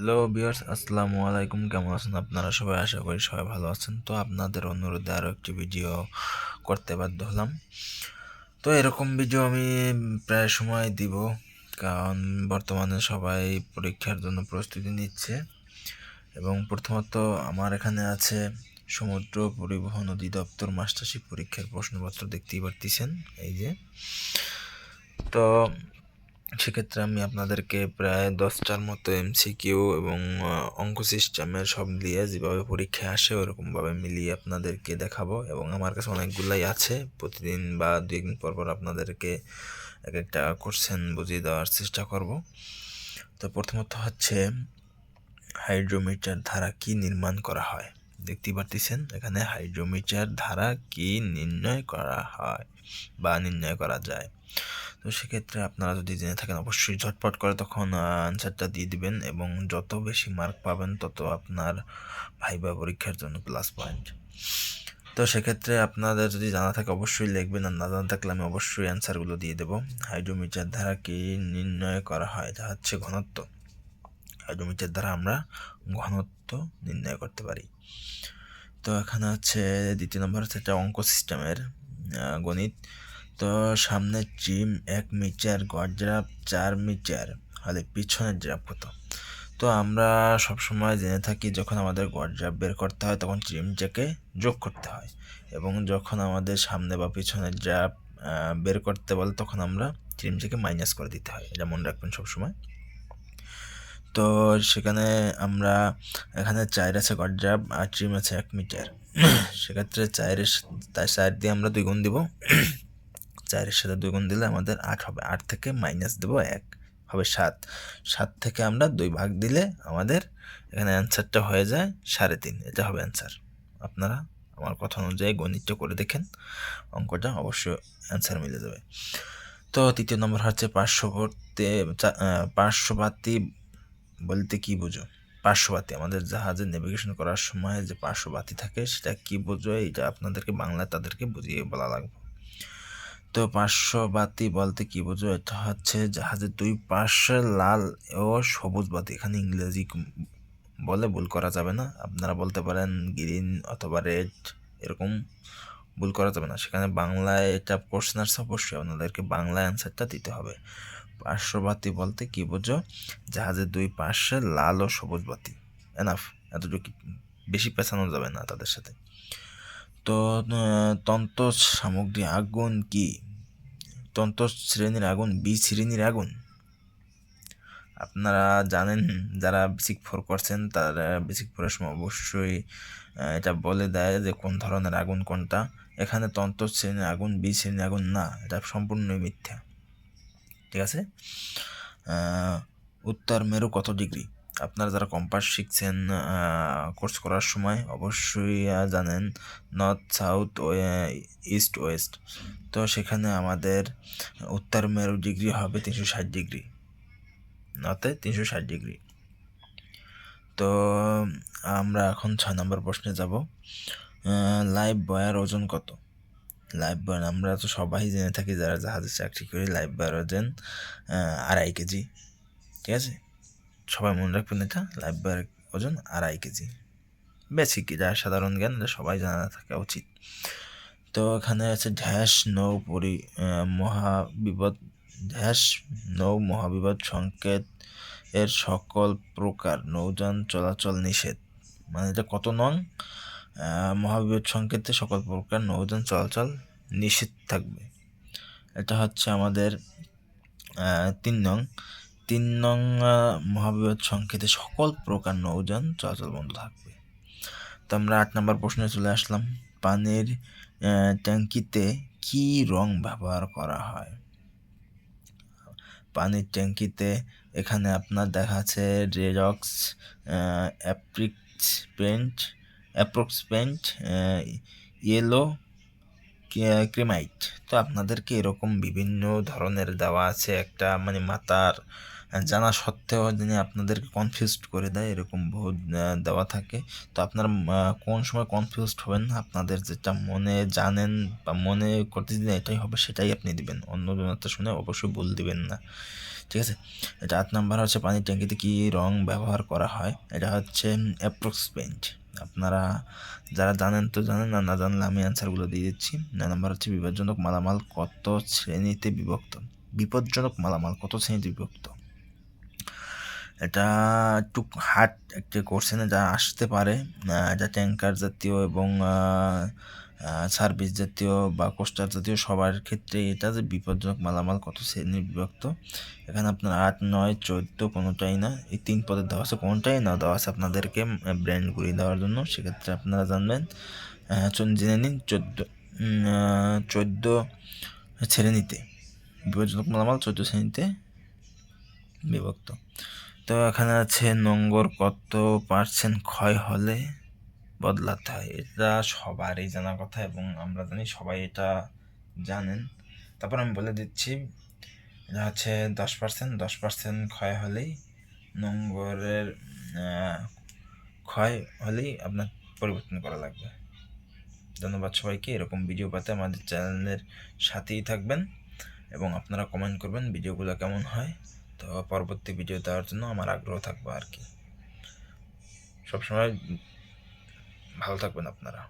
Hello বিয়ার্স আসসালামু আলাইকুম। কেমন আছেন আপনারা? সবাই আশা করি সবাই ভালো আছেন। তো আপনাদের অনুরোধে আরও একটি ভিডিও করতে বাধ্য হলাম। তো এরকম ভিডিও আমি প্রায় সময় দিব, কারণ বর্তমানে সবাই পরীক্ষার জন্য প্রস্তুতি নিচ্ছে। এবং প্রথমত আমার এখানে আছে সমুদ্র পরিবহন অধিদপ্তর মাস্টারশিপ পরীক্ষার প্রশ্নপত্র দেখতেই পারতেছেন, এই যে। তো সেক্ষেত্রে আমি আপনাদেরকে প্রায় দশটার মতো এমসিকিউ এবং অঙ্ক সিস্টেমের সব দিয়ে যেভাবে পরীক্ষায় আসে ওরকমভাবে মিলিয়ে আপনাদেরকে দেখাবো এবং আমার কাছে অনেকগুলাই আছে। প্রতিদিন বা দুই দিন পর পর আপনাদেরকে এক একটা কোশ্চেন বুঝিয়ে দেওয়ার চেষ্টা করব। তো প্রথমত হচ্ছে, হাইড্রোমিটার ধারা কি নির্মাণ করা হয়? দেখতেই পারতেছেন এখানে হাইড্রোমিটার ধারা কি নির্ণয় করা হয় বা নির্ণয় করা যায়। তো সেক্ষেত্রে আপনারা যদি জেনে থাকেন, অবশ্যই ঝটপট করে তখন আনসারটা দিয়ে দিবেন এবং যত বেশি মার্ক পাবেন, তত আপনার ভাইবা পরীক্ষার জন্য প্লাস পয়েন্ট তো সেক্ষেত্রে আপনাদের যদি জানা থাকে, অবশ্যই লিখবেন। আর না জানা থাকলে আমি অবশ্যই অ্যান্সারগুলো দিয়ে দেবো। হাইড্রোমিটার দ্বারা কি নির্ণয় করা হয়? যা হচ্ছে ঘনত্ব। হাইড্রোমিটার দ্বারা আমরা ঘনত্ব নির্ণয় করতে পারি। তো এখানে হচ্ছে দ্বিতীয় নম্বর হচ্ছে একটা অঙ্ক সিস্টেমের গণিত। তো সামনের জিম এক মিটার গজরাপ চার মিটার হলে পিছনের ড্রাপ কত? তো আমরা সবসময় জেনে থাকি যখন আমাদের গড গজরাপ বের করতে হয় তখন ট্রিমটাকে যোগ করতে হয় এবং যখন আমাদের সামনে বা পিছনের ড্রাপ বের করতে বলে তখন আমরা ট্রিমটাকে মাইনাস করে দিতে হয়। এটা মনে রাখবেন সবসময়। তো সেখানে আমরা এখানে চায়ের আছে গড্রাপ আর ট্রিম আছে এক মিটার। সেক্ষেত্রে চায়ের তার চায়ের দিয়ে আমরা দুই গুণ দিব। চায়ের সাথে দুই গুণ দিলে আমাদের আট হবে। আট থেকে মাইনাস দেবো এক, হবে সাত। সাত থেকে আমরা দুই ভাগ দিলে আমাদের এখানে অ্যান্সারটা হয়ে যায় সাড়ে তিন। এটা হবে অ্যান্সার আপনারা আমার কথা অনুযায়ী গণিতটা করে দেখেন। অঙ্কটা অবশ্যই অ্যান্সার মিলে যাবে। তো তৃতীয় নম্বর হচ্ছে পার্শ্ববর্তী পার্শ্ববাতি বলতে কি বুঝো? পার্শ্ববাতি আমাদের জাহাজে নেভিগেশন করার সময় যে পার্শ্ববাতি থাকে, সেটা কি বোঝো? এটা আপনাদেরকে বাংলায় তাদেরকে বুঝিয়ে বলা লাগবে। তো পার্শ্ববাতি বলতে কি বোঝো? এটা হচ্ছে জাহাজের দুই পাশে লাল ও সবুজ বাতি। এখানে ইংরেজি বলে ভুল করা যাবে না। আপনারা বলতে পারেন গ্রিন অথবা রেড এরকম ভুল করা যাবে না। সেখানে বাংলায় এটা কোশ্চেন আসছে অবশ্যই আপনাদেরকে বাংলায় অ্যান্সারটা দিতে হবে। পার্শ্ববাতি বলতে কি বোঝো? জাহাজের দুই পাশে লাল ও সবুজ বাতি। এনাফ এতটুকু বেশি পেছানো যাবে না তাদের সাথে। তো তন্ত্র সামগ্রী আগুন কি? তন্ত্র শ্রেণির আগুন, বি শ্রেণির আগুন? আপনারা জানেন, যারা বেসিক ফোর করছেন, তারা বেসিক ফোরের সময় অবশ্যই এটা বলে দেয় যে কোন ধরনের আগুন কোনটা। এখানে তন্ত্র শ্রেণির আগুন, বি শ্রেণির আগুন না, এটা সম্পূর্ণই মিথ্যা। ঠিক আছে? উত্তর মেরু কত ডিগ্রি? আপনারা যারা কম্পাস শিখছেন কোর্স করার সময় অবশ্যই জানেন নর্থ, সাউথ ইস্ট, ওয়েস্ট। তো সেখানে আমাদের উত্তর মেরু ডিগ্রি হবে তিনশো ষাট ডিগ্রি। নর্থে তিনশো ষাট ডিগ্রি। তো, আমরা এখন ছয় নম্বর প্রশ্নে যাব। লাইভ বয়ার ওজন কত? লাইভ বয়ার আমরা তো সবাই জেনে থাকি যারা জাহাজে চাকরি করি লাইভ বয়ার ওজন আড়াই কেজি। ঠিক আছে? সবাই মনে রাখবেন এটা লাইফ বয়ের ওজন আড়াই কেজি। বেসিক যা সাধারণ জ্ঞান, এটা সবাই জানা থাকা উচিত। তো এখানে আছে ঢ্যাস নৌ পরি মহাবিপদ ঢ্যাস নৌ মহাবিপদ সংকেত এর সকল প্রকার নৌযান চলাচল নিষেধ। মানে এটা কত নং? মহাবিপদ সংকেতে সকল প্রকার নৌযান চলাচল নিষেধ থাকবে। এটা হচ্ছে আমাদের তিন নং। তিন নং মহাবিপদ সংকেতে সকল প্রকার নৌযান চলাচল বন্ধ থাকবে। তো আমরা আট নম্বর প্রশ্নে চলে আসলাম, পানির ট্যাঙ্কিতে কি রং ব্যবহার করা হয়? পানির ট্যাঙ্কিতে এখানে আপনার দেখা আছে রেডক্স অ্যাপ্রিক্স পেন্ট অ্যাপ্রক্স পেন্ট ইয়েলো ক্রিমাইট তো আপনাদেরকে এরকম বিভিন্ন ধরনের দেওয়া আছে। একটা মানে মাতার জানা সত্ত্বেও যিনি আপনাদেরকে কনফিউজড করে দেয়, এরকম বহুত দেওয়া থাকে। তো আপনারা কোন সময় কনফিউজড হবেন, আপনাদের যেটা মনে জানেন বা মনে করতে দিন এটাই হবে, সেটাই আপনি দিবেন। অন্য জনতা শুনে অবশ্যই ভুল দিবেন না। ঠিক আছে? এটা আট নাম্বার হচ্ছে, পানির ট্যাঙ্কিতে কী রং ব্যবহার করা হয়? এটা হচ্ছে অ্যাপ্রক্স পেইন্ট আপনারা যারা জানেন তো জানেন না না জানলে আমি অ্যান্সারগুলো দিয়ে দিচ্ছি। নয় নম্বর হচ্ছে বিপজ্জনক মালামাল কত শ্রেণীতে বিভক্ত? বিপজ্জনক মালামাল কত শ্রেণীতে বিভক্ত? এটা একটু হার্ড একটা কোশ্চেনে যা আসতে পারে এটা ট্যাঙ্কার জাতীয় এবং সার্ভিস জাতীয় বা কোস্টার জাতীয় সবার ক্ষেত্রে এটা যে বিপজ্জনক মালামাল কত শ্রেণির বিভক্ত, এখানে আপনার আট, নয়, চোদ্দ কোনোটাই না, এই তিন পদের দেওয়া আছে, কোনোটাই না দেওয়া আছে আপনাদেরকে ব্র্যান্ডগুলি দেওয়ার জন্য, সেক্ষেত্রে আপনারা জানবেন জেনে নিন, চোদ্দ চোদ্দ শ্রেণীতে বিপজ্জনক মালামাল চোদ্দ শ্রেণীতে বিভক্ত। তো এখানে আছে নোংর কত পার্সেন্ট ক্ষয় হলে? বদলাতে হয়। এটা সবারই জানা কথা এবং আমরা জানি সবাই এটা জানেন। তারপর আমি বলে দিচ্ছি, এটা হচ্ছে দশ পার্সেন্ট দশ পার্সেন্ট ক্ষয় হলেই নোংরের ক্ষয় হলেই আপনার পরিবর্তন করা লাগবে। ধন্যবাদ সবাইকে। এরকম ভিডিও পাতে আমাদের চ্যানেলের সাথেই থাকবেন এবং আপনারা কমেন্ট করবেন ভিডিওগুলো কেমন হয়। তো পরবর্তী ভিডিও দেওয়ার জন্য আমার আগ্রহ থাকবে আর কি। সবসময় ভালো থাকবেন আপনারা।